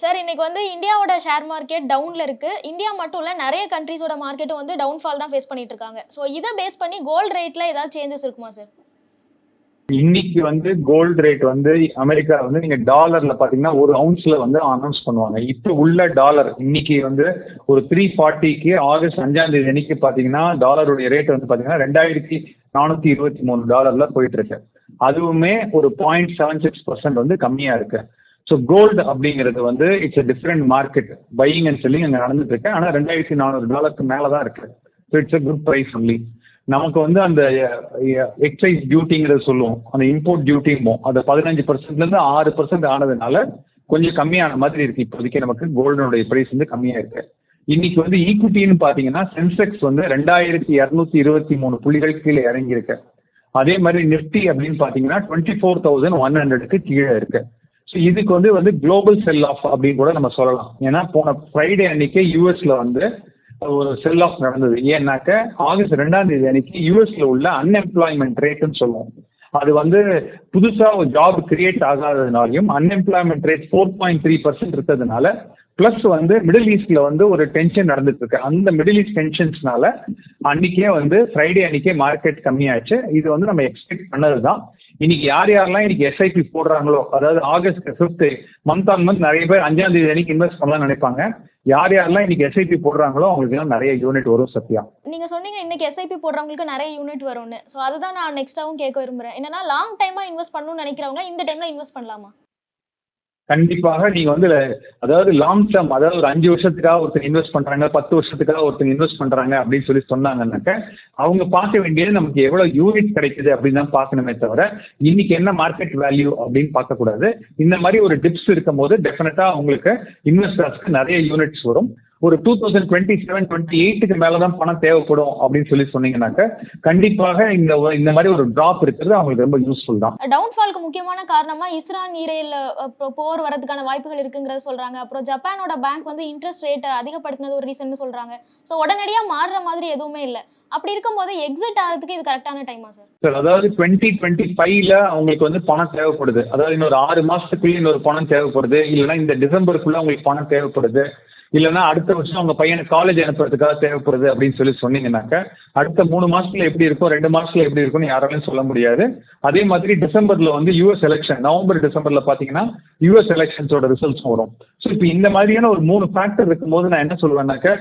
Sir இன்னைக்கு வந்து இந்தியாவோட ஷேர் மார்க்கெட் டவுன்ல இருக்கு. இந்தியா மட்டும் இல்ல நிறைய கண்ட்ரீஸோட மார்க்கெட்டும் வந்து டவுன்ஃபால் தான் ஃபேஸ் பண்ணிட்டு இருக்காங்க. ஸோ இதை பேஸ் பண்ணி கோல்ட் ரேட்ல ஏதாவது சேஞ்சஸ் இருக்குமா சார் இன்னைக்கு வந்து கோல்டு ரேட் வந்து அமெரிக்கா வந்து நீங்க டாலர்ல பாத்தீங்கன்னா ஒரு அவுன்ஸ்ல வந்து அனௌன்ஸ் பண்ணுவாங்க. இப்ப உள்ள டாலர் இன்னைக்கு வந்து ஒரு த்ரீ ஃபார்ட்டிக்கு ஆகஸ்ட் அஞ்சாம் தேதி அன்னைக்கு பாத்தீங்கன்னா டாலருடைய ரேட் வந்து பாத்தீங்கன்னா ரெண்டாயிரத்தி நானூத்தி இருபத்தி மூணு டாலர்ல போயிட்டு இருக்கு. அதுவுமே ஒரு பாயிண்ட் செவன் சிக்ஸ் பர்சன்ட் வந்து கம்மியா இருக்கு. ஸோ கோல்டு அப்படிங்கிறது வந்து it's a different market buying and selling அங்கே நடந்துட்டு இருக்கு ஆனால் ரெண்டாயிரத்தி நானூறு டாலருக்கு மேலே தான் இருக்கு. So it's a good price only நமக்கு வந்து அந்த எக்ஸைஸ் டியூட்டிங்கிறத சொல்லுவோம். அந்த இம்போர்ட் டியூட்டிம்போம் அந்த பதினஞ்சு பர்சன்ட்லேருந்து ஆறு பர்சன்ட் ஆனதுனால கொஞ்சம் கம்மியான மாதிரி இருக்கு. இப்போதைக்கு நமக்கு கோல்டனுடைய ப்ரைஸ் வந்து கம்மியாக இருக்கு. இன்னைக்கு வந்து ஈக்குட்டின்னு பார்த்தீங்கன்னா சென்செக்ஸ் வந்து ரெண்டாயிரத்தி இரநூத்தி இருபத்தி மூணு புள்ளிகள் கீழே இறங்கியிருக்கு. அதே மாதிரி நிஃப்டி அப்படின்னு பார்த்தீங்கன்னா டுவெண்ட்டி ஃபோர் தௌசண்ட் ஒன் ஹண்ட்ரடுக்கு கீழே இருக்கு. ஸோ இதுக்கு வந்து வந்து குளோபல் செல் ஆஃப் அப்படின்னு கூட நம்ம சொல்லலாம். ஏன்னா போன ஃப்ரைடே அன்னைக்கு யூஎஸ்ல வந்து ஒரு செல் ஆஃப் நடந்தது. ஏன்னாக்க ஆகஸ்ட் ரெண்டாம் தேதி அன்னைக்கு யூஎஸ்ல உள்ள அன்எம்ப்ளாய்மெண்ட் ரேட்டுன்னு சொல்லுவோம். அது வந்து புதுசா ஒரு job create ஆகாததுனாலையும் unemployment rate four point three percent இருக்கிறதுனால ப்ளஸ் வந்து மிடில் ஈஸ்ட்ல வந்து ஒரு டென்ஷன் நடந்துட்டு இருக்கு அந்த மிடில் ஈஸ்ட் டென்ஷன்ஸ்னால அன்னைக்கே வந்து ஃப்ரைடே அன்னைக்கே மார்க்கெட் கம்மியாச்சு. இது வந்து நம்ம எக்ஸ்பெக்ட் பண்ணதுதான். இன்னைக்கு யார் யாரெல்லாம் இன்னைக்கு எஸ்ஐபி போடுறாங்களோ அதாவது August fifth month on month நிறைய பேர் அஞ்சாம் தேதி அன்னைக்கு இன்வெஸ்ட் பண்ணலாம் நினைப்பாங்க. யார் யாரெல்லாம் இன்னைக்கு எஸ்ஐபி போடுறாங்களோ அவங்களுக்கு எல்லாம் நிறைய யூனிட் வரும் சத்யா. நீங்க சொன்னீங்க இன்னைக்கு எஸ்ஐபி போடுறவங்களுக்கு நிறைய யூனிட் வரும்னு. ஸோ அதுதான் நான் நெக்ஸ்டாவும் கேட்க விரும்புறேன். என்னன்னா லாங் டைமா இன்வெஸ்ட் பண்ணணும்னு நினைக்கிறவங்க இந்த டைம்ல இன்வெஸ்ட் பண்ணலாமா? கண்டிப்பாக நீங்க வந்து அதாவது லாங் டேர்ம் அதாவது ஒரு அஞ்சு வருஷத்துக்காக ஒருத்தர் இன்வெஸ்ட் பண்றாங்க பத்து வருஷத்துக்காக ஒருத்தர் இன்வெஸ்ட் பண்றாங்க அப்படின்னு சொல்லி சொன்னாங்கன்னாக்க அவங்க பார்க்க வேண்டியது நமக்கு எவ்வளவு யூனிட் கிடைக்குது அப்படின்னு தான் பார்க்கணுமே தவிர இன்னைக்கு என்ன மார்க்கெட் வேல்யூ அப்படின்னு பார்க்கக்கூடாது. இந்த மாதிரி ஒரு டிப்ஸ் இருக்கும் போது டெஃபினட்டா உங்களுக்கு இன்வெஸ்டர்ஸ்க்கு நிறைய யூனிட்ஸ் வரும். ஒரு two thousand twenty seven twenty எயிட்டுக்கு மேல தான் பணம் தேவைப்படும் அப்படின்னு சொல்லி சொன்னீங்கன்னாக்க கண்டிப்பாக இந்த இந்த மாதிரி ஒரு டிராப் இருக்கிறது அவங்களுக்கு ரொம்ப யூஸ்ஃபுல் தான். டவுன்ஃபால்க்கு முக்கியமான காரணமா இஸ்ரான் ஈரேல் போர் வரதுக்கான வாய்ப்புகள் இருக்குங்கிறத சொல்றாங்க. அப்புறம் ஜப்பானோட பேங்க் வந்து இன்ட்ரெஸ்ட் ரேட்டை அதிகப்படுத்தினது ஒரு ரீசன் சொல்றாங்க. ஸோ உடனடியா மாறுற மாதிரி எதுவுமே இல்லை. அப்படி இருக்கும்போது எக்ஸிட் ஆகிறதுக்கு இது கரெக்டான டைமா சார் சார் அதாவது டுவெண்ட்டி டுவெண்ட்டி ஃபைவ்ல அவங்களுக்கு வந்து பணம் தேவைப்படுது. அதாவது இன்னொரு ஆறு மாசத்துக்குள்ள இன்னொரு பணம் தேவைப்படுது. இல்லைன்னா இந்த டிசம்பருக்குள்ள அவங்களுக்கு பணம் தேவைப்படுது. இல்லைன்னா அடுத்த வருஷம் அவங்க பையனை காலேஜ் அனுப்புறதுக்காக தேவைப்படுது அப்படின்னு சொல்லி சொன்னீங்கன்னாக்க அடுத்த மூணு மாசத்துல எப்படி இருக்கும் ரெண்டு மாசத்துல எப்படி இருக்கும்னு யாராலையும் சொல்ல முடியாது. அதே மாதிரி டிசம்பர்ல வந்து யூஎஸ் எலெக்ஷன் நவம்பர் டிசம்பர்ல பாத்தீங்கன்னா யூஎஸ் எலெக்ஷன்ஸோட ரிசல்ட்ஸ் வரும். ஸோ இப்போ இந்த மாதிரியான ஒரு மூணு ஃபேக்டர் இருக்கும்போது நான் என்ன சொல்லுவேன்னாக்க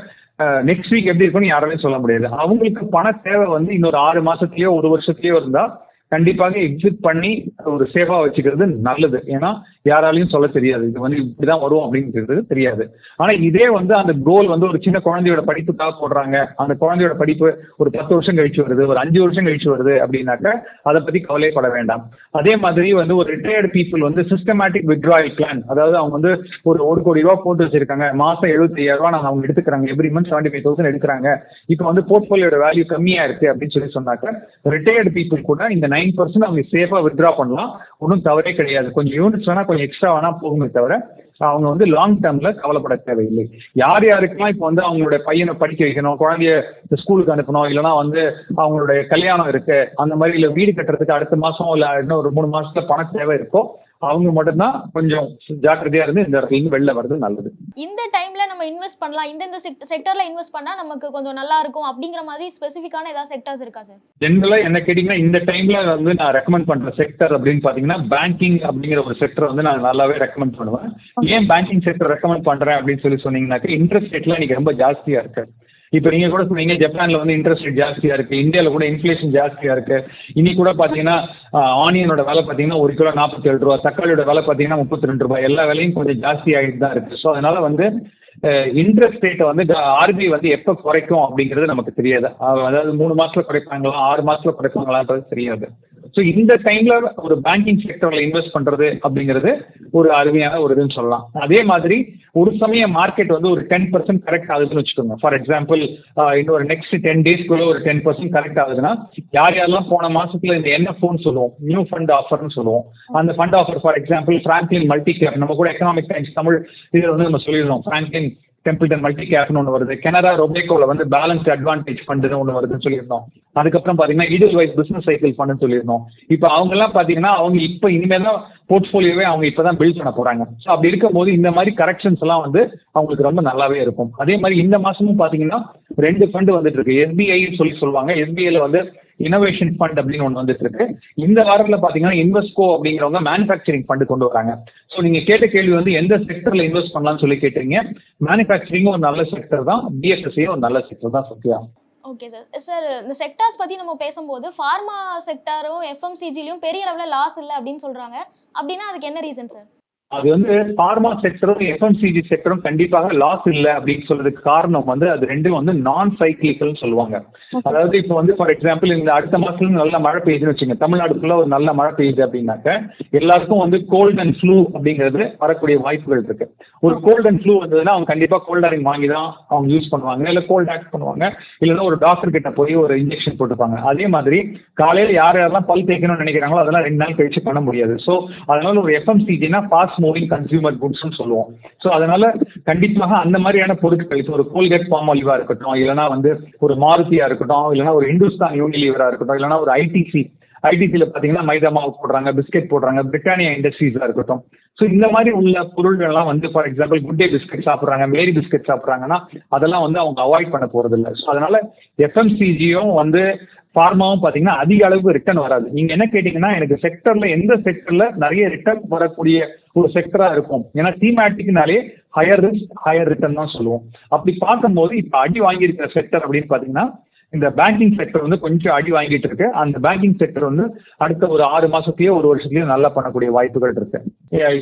நெக்ஸ்ட் வீக் எப்படி இருக்கும்னு யாராலையும் சொல்ல முடியாது. அவங்களுக்கு பண தேவை வந்து இன்னொரு ஆறு மாசத்துலயோ ஒரு வருஷத்துலயோ இருந்தா கண்டிப்பாக எக்ஸிட் பண்ணி ஒரு சேஃபா வச்சுக்கிறது நல்லது. ஏன்னா யாராலையும் சொல்ல தெரியாது. இது வந்து இப்படிதான் வரும் அப்படிங்கிறது தெரியாது. ஆனா இதே வந்து அந்த கோல் வந்து ஒரு சின்ன குழந்தையோட படிப்புக்காக போடுறாங்க. அந்த குழந்தையோட படிப்பு ஒரு பத்து வருஷம் கழிச்சு வருது. ஒரு அஞ்சு வருஷம் கழிச்சு வருது அப்படின்னாக்க அதை பத்தி கவலைப்பட வேண்டாம். அதே மாதிரி வந்து ஒரு ரிட்டையர்டு பீப்புள் வந்து சிஸ்டமேட்டிக் வித்ராயல் பிளான் அதாவது அவங்க வந்து ஒரு ஒரு கோடி ரூபா போட்டு வச்சிருக்காங்க. மாசம் எழுபத்தி ஐயாயிரம் ரூபா நான் அவங்க எடுத்துக்கிறாங்க. Every month seventy five thousand எடுக்கிறாங்க. இப்போ வந்து போர்ட்ஃபோலியோட வேல்யூ கம்மியா இருக்கு அப்படின்னு சொல்லி சொன்னாக்க ரிட்டையர்டு பீப்புள் கூட இந்த நைன் பர்சன்ட் அவங்க சேஃபா வித்ரா பண்ணலாம். ஒன்றும் தவறே கிடையாது. கொஞ்சம் யூனிட்ஸ் வேணா கொஞ்சம் எக்ஸ்ட்ரா வேணா போகுமே தவிர அவங்க வந்து லாங் டேர்ம்ல கவலைப்பட தேவையில்லை. யார் யாருக்கெல்லாம் இப்போ வந்து அவங்களோட பையனை படிக்க வைக்கணும் குழந்தைய ஸ்கூலுக்கு அனுப்பணும் இல்லைன்னா வந்து அவங்களுடைய கல்யாணம் இருக்கு அந்த மாதிரி இல்ல வீடு கட்டுறதுக்கு அடுத்த மாசம் இல்ல இன்னும் ஒரு மூணு மாசத்துல பணம் தேவை இருக்கோ அவங்க மட்டும்தான் கொஞ்சம் ஜாக்கிரதையா இருந்து இந்த இடத்துல இருந்து வெளில வர்றது நல்லது. இந்த டைம்ல நம்ம இன்வெஸ்ட் பண்ணலாம். இந்த இந்த செக்டர்ல இன்வெஸ்ட் பண்ணா நமக்கு கொஞ்சம் நல்லா இருக்கும் அப்படிங்கிற மாதிரி ஸ்பெசிஃபிக்கான ஏதாவது செக்டர்ஸ் இருக்கா சார் ஜென்ரலா என்ன கேட்டீங்கன்னா இந்த டைம்ல வந்து நான் ரெக்கமெண்ட் பண்ற செக்டர் அப்படின்னு பாத்தீங்கன்னா பேங்கிங் அப்படிங்கிற ஒரு செக்டர் வந்து நான் நல்லாவே ரெக்கமெண்ட் பண்ணுவேன். ஏன் பேங்கிங் செக்டர் ரெக்கமெண்ட் பண்றேன் அப்படின்னு சொல்லி சொன்னீங்கன்னாக்க இன்ட்ரெஸ்ட் ரேட்லாம் இன்னைக்கு ரொம்ப ஜாஸ்தியா இருக்கு. இப்போ நீங்க கூட சொன்னீங்க ஜப்பான்ல வந்து இன்ட்ரெஸ்ட் ரேட் ஜாஸ்தியா இருக்கு இந்தியால கூட இன்ஃபிளேஷன் ஜாஸ்தியா இருக்கு. இன்னைக்கு கூட பாத்தீங்கன்னா ஆனியனோட விலை பாத்தீங்கன்னா ஒரு கிலோ நாற்பத்தி ஏழு ரூபா தக்காளியோட விலை பாத்தீங்கன்னா முப்பத்தி ரெண்டு ரூபாய். எல்லா விலையும் கொஞ்சம் ஜாஸ்தி ஆகிட்டு தான் இருக்கு. ஸோ அதனால வந்து இன்ட்ரெஸ்ட் ரேட்டை வந்து ஆர்பிஐ வந்து எப்போ குறைக்கும் அப்படிங்கிறது நமக்கு தெரியாது. அதாவது மூணு மாசத்துல குறைப்பாங்களா ஆறு மாசத்துல குறைப்பாங்களான்றது தெரியாது. ஸோ இந்த டைம்ல ஒரு பேங்கிங் செக்டர்ல இன்வெஸ்ட் பண்றது அப்படிங்கிறது ஒரு அருமையான ஒரு இதுன்னு சொல்லலாம். அதே மாதிரி ஒரு சமயம் மார்க்கெட் வந்து ஒரு டென் பர்சன்ட் கரெக்ட் ஆகுதுன்னு வச்சுக்கோங்க. ஃபார் எக்ஸாம்பிள் இன்னொரு நெக்ஸ்ட் டென் டேஸ்க்குள்ள ஒரு டென் பர்சன்ட் கரெக்ட் ஆகுதுன்னா யார் யாரெல்லாம் போன மாசத்துல இந்த என்ன ஃபோன் சொல்லுவோம் நியூ ஃபண்ட் ஆஃபர்னு சொல்லுவோம். அந்த fund offer for example Franklin multi cap நம்ம கூட எக்கனாமிக் டைம்ஸ் தமிழ் இதில் வந்து நம்ம சொல்லிடுறோம் பிராங்க்லின் டெம்பிள்டன் மல்டி கேப்னு ஒன்று வருது. கனரா ரொபேக்கோல வந்து பேலன்ஸ்ட் அட்வான்டேஜ் ஃபண்டுன்னு ஒன்று வருதுன்னு சொல்லியிருந்தோம். அதுக்கப்புறம் பார்த்தீங்கன்னா இடல் வைஸ் பிசினஸ் சைக்கிள் ஃபண்டுன்னு சொல்லியிருந்தோம். இப்போ அவங்கெல்லாம் பார்த்தீங்கன்னா அவங்க இப்போ இனிமேல் தான் போர்ட்ஃபோலியோவே அவங்க இப்போ தான் பில்ட் பண்ண போகிறாங்க ஸோ அப்படி இருக்கும்போது இந்த மாதிரி கரெக்ஷன்ஸ் எல்லாம் வந்து அவங்களுக்கு ரொம்ப நல்லாவே இருக்கும். அதே மாதிரி இந்த மாதமும் பார்த்தீங்கன்னா ரெண்டு ஃபண்டு வந்துட்டு இருக்கு எஸ்பிஐ சொல்லி சொல்லுவாங்க. எஸ்பிஐல வந்து இனோவேஷன் ஃபண்ட் அப்படின்னு ஒன்று வந்துட்டு இருக்கு இந்த வாரத்தில் பார்த்தீங்கன்னா இன்வெஸ்கோ அப்படிங்கிறவங்க மேனுஃபேக்சரிங் ஃபண்டு கொண்டு வராங்க. ஸோ நீங்கள் கேட்ட கேள்வி வந்து எந்த செக்டரில் இன்வெஸ்ட் பண்ணலாம்னு சொல்லி கேட்டீங்க. மேனுஃபேக்சரிங்கும் ஒரு நல்ல செக்டர் தான். பிஎஸ்எஸ்சியும் ஒரு நல்ல செக்டர் தான் சத்யா. ஓகே சார் சார் இந்த செக்டார்ஸ் பத்தி நம்ம பேசும்போது ஃபார்மா செக்டாரும் எஃப்எம்சிஜிலையும் பெரிய அளவில் லாஸ் இல்லை அப்படின்னு சொல்றாங்க. அப்படின்னா அதுக்கு என்ன ரீசன் சார் அது வந்து ஃபார்மா செக்டரும் எஃப்எம்சிஜி செக்டரும் கண்டிப்பாக லாஸ் இல்லை அப்படின்னு சொல்றதுக்கு காரணம் வந்து அது ரெண்டும் வந்து நான் சைக்கிளிக்கல்னு சொல்லுவாங்க. அதாவது இப்போ வந்து ஃபார் எக்ஸாம்பிள் இந்த அடுத்த மாசத்துல நல்ல மழை பெய்யுதுன்னு வச்சுங்க தமிழ்நாடுக்குள்ள ஒரு நல்ல மழை பெய்யுது அப்படின்னாக்க எல்லாருக்கும் வந்து கோல்ட் அண்ட் ஃப்ளூ அப்படிங்கிறது வரக்கூடிய வாய்ப்புகள் இருக்கு. ஒரு கோல்ட் அண்ட் ஃப்ளூ வந்ததுன்னா அவங்க கண்டிப்பா கோல்டாரிங் வாங்கி தான் அவங்க யூஸ் பண்ணுவாங்க. இல்லை கோல்ட் ஆக்ட் பண்ணுவாங்க. இல்லைன்னா ஒரு டாக்டர் கிட்ட போய் ஒரு இன்ஜெக்ஷன் போட்டுப்பாங்க அதே மாதிரி காலையில யார் யாரெல்லாம் பல் தேய்க்கணும்னு நினைக்கிறாங்களோ அதெல்லாம் ரெண்டு நாள் கழிச்சு பண்ண முடியாது. ஸோ அதனால ஒரு எஃப்எம்சிஜினா ஃபாஸ்ட் மூவிங் கன்சியூமர் குட்ஸ்னு சொல்லுவோம். ஸோ அதனால கண்டிப்பாக அந்த மாதிரியான பொருட்கள் இப்போ ஒரு கோல்கேட் பாமாலிவா இருக்கட்டும் இல்லைனா வந்து ஒரு மாருதியா இருக்கட்டும் இல்லைன்னா ஒரு இந்துஸ்தான் யூனிலீவரா இருக்கட்டும் இல்லைன்னா ஒரு ஐடிசி ஐடிசியில் பார்த்தீங்கன்னா மைதா மாவு போடுறாங்க பிஸ்கெட் போடுறாங்க பிரிட்டானியா இண்டஸ்ட்ரீஸாக இருக்கட்டும். ஸோ இந்த மாதிரி உள்ள பொருள்கள்லாம் வந்து for example Good Day biscuit சாப்பிட்றாங்க மேரி பிஸ்கெட் சாப்பிட்றாங்கன்னா அதெல்லாம் வந்து அவங்க அவாய்ட் பண்ண போகிறது இல்லை ஸோ அதனால எஃப்எம்சிஜியும் வந்து ஃபார்மாவும் பார்த்தீங்கன்னா அதிக அளவுக்கு ரிட்டர்ன் வராது. நீங்கள் என்ன கேட்டிங்கன்னா எனக்கு செக்டரில் எந்த செக்டரில் நிறைய ரிட்டர்ன் வரக்கூடிய ஒரு செக்டராக இருக்கும். ஏன்னா தீமேட்டிக்னாலே ஹையர் ரிஸ்க் ஹையர் ரிட்டர்ன் தான் சொல்லுவோம். அப்படி பார்க்கும்போது இப்போ அடி வாங்கியிருக்கிற செக்டர் அப்படின்னு பார்த்தீங்கன்னா இந்த பேங்கிங் செக்டர் வந்து கொஞ்சம் அடி வாங்கிட்டு இருக்கு. அந்த பேங்கிங் செக்டர் வந்து அடுத்த ஒரு ஆறு மாசத்துலயோ ஒரு வருஷத்துலயோ நல்லா பண்ணக்கூடிய வாய்ப்புகள் இருக்கு.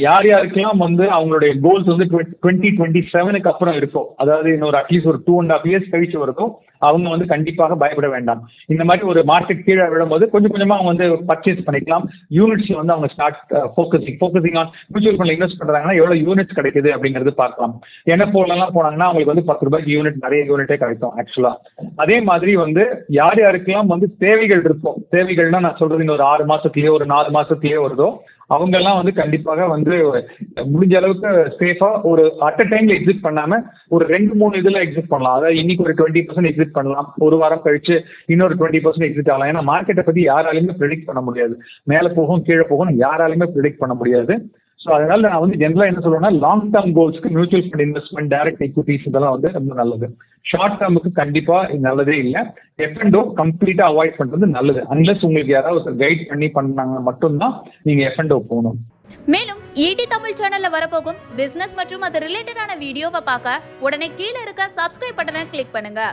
யார் யாருக்கெல்லாம் வந்து அவங்களுடைய கோல்ஸ் வந்து டுவெண்ட்டி டுவெண்ட்டி செவனுக்கு அப்புறம் இருக்கும் அதாவது இன்னொரு அட்லீஸ்ட் ஒரு டூ அண்ட் ஹாஃப் இயர்ஸ் கழிச்சு வரைக்கும் அவங்க வந்து கண்டிப்பாக பயப்பட வேண்டாம். இந்த மாதிரி ஒரு மார்க்கெட் கீழே விழும்போது கொஞ்சம் கொஞ்சமா அவங்க வந்து பர்ச்சேஸ் பண்ணிக்கலாம். யூனிட்ஸ் வந்து அவங்க start focusing focusing on mutual ஃபண்ட்ல invest பண்றாங்கன்னா எவ்வளவு யூனிட்ஸ் கிடைக்குது அப்படிங்கிறது பார்க்கலாம். என்ன போலலாம் போனாங்கன்னா அவங்களுக்கு வந்து பத்து ரூபாய்க்கு யூனிட் நிறைய யூனிட்டே கிடைக்கும் ஆக்சுவலா அதே மாதிரி வந்து யார் யாருக்கெல்லாம் வந்து தேவைகள் இருக்கும் தேவைகள்னா நான் சொல்றது இன்னொரு ஆறு மாசத்துலயோ ஒரு நாலு மாசத்துலயோ வருதோ அவங்க எல்லாம் வந்து கண்டிப்பாக வந்து முடிஞ்ச அளவுக்கு சேஃபா ஒரு அட் அ டைம்ல எக்ஸிட் பண்ணாம ஒரு ரெண்டு மூணு இதுல எக்ஸிட் பண்ணலாம். அதாவது இன்னைக்கு ஒரு டுவெண்ட்டி பர்சன்ட் எக்ஸிட் பண்ணலாம். ஒரு வாரம் கழிச்சு இன்னொரு டுவெண்ட்டி பர்சன்ட் எக்ஸிட் ஆகலாம். ஏன்னா மார்க்கெட்டை பத்தி யாராலையுமே ப்ரிடிக்ட் பண்ண முடியாது. மேலே போகும் கீழே போகும் யாராலையுமே ப்ரிடிக்ட் பண்ண முடியாது. ஸோ அதனால நான் வந்து ஜென்ரலா என்ன சொல்லுவேன்னா long term கோல்ஸ்க்கு mutual fund investment direct equities இதெல்லாம் வந்து ரொம்ப நல்லது. ஷார்ட் டேர்முக்கு கண்டிப்பா இது நல்லதே இல்லை. எஃப் அண்ட் ஓ கம்ப்ளீட்டா அவாய்ட் பண்றது நல்லது. அன்லெஸ் உங்களுக்கு யாராவது கைட் பண்ணி பண்ணாங்க மட்டும்தான் நீங்க எஃப் அண்ட் ஓ போகணும். மேலும் ஈடி தமிழ் சேனல்ல வரப்போகும் பிசினஸ் மற்றும் அது ரிலேட்டடான வீடியோவை பார்க்க உடனே கீழே இருக்க சப்ஸ்கிரைப் பட்டனை கிளிக் பண்ணுங்க.